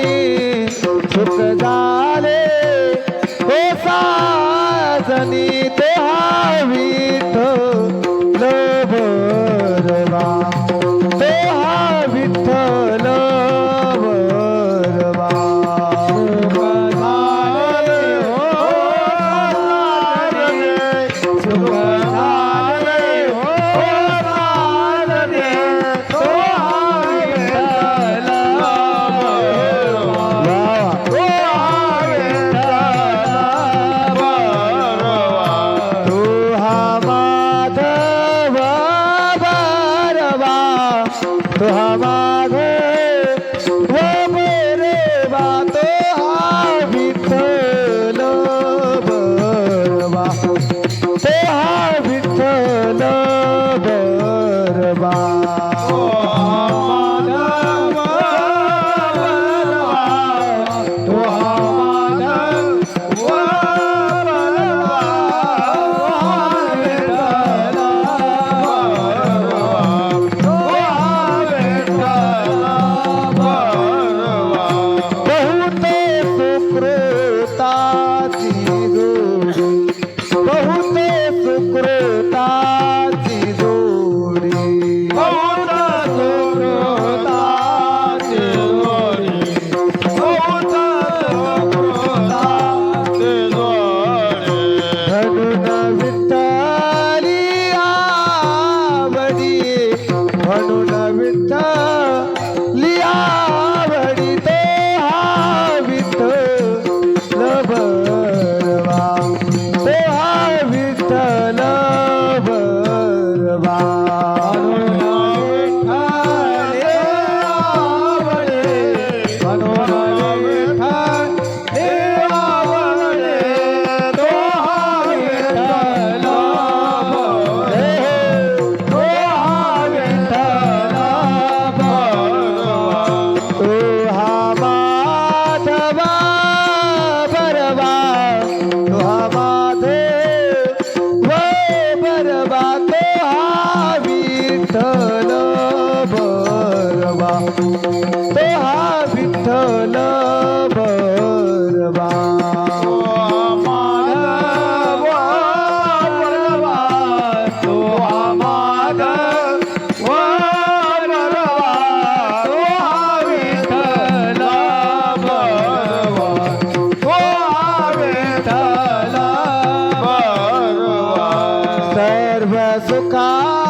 साजनी सुख झाले. हो साजनी तो हा विठो 啊 विठ्ठल बरवा. तो हा विठ्ठल बरवा. सर्व सुखा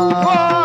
Whoa!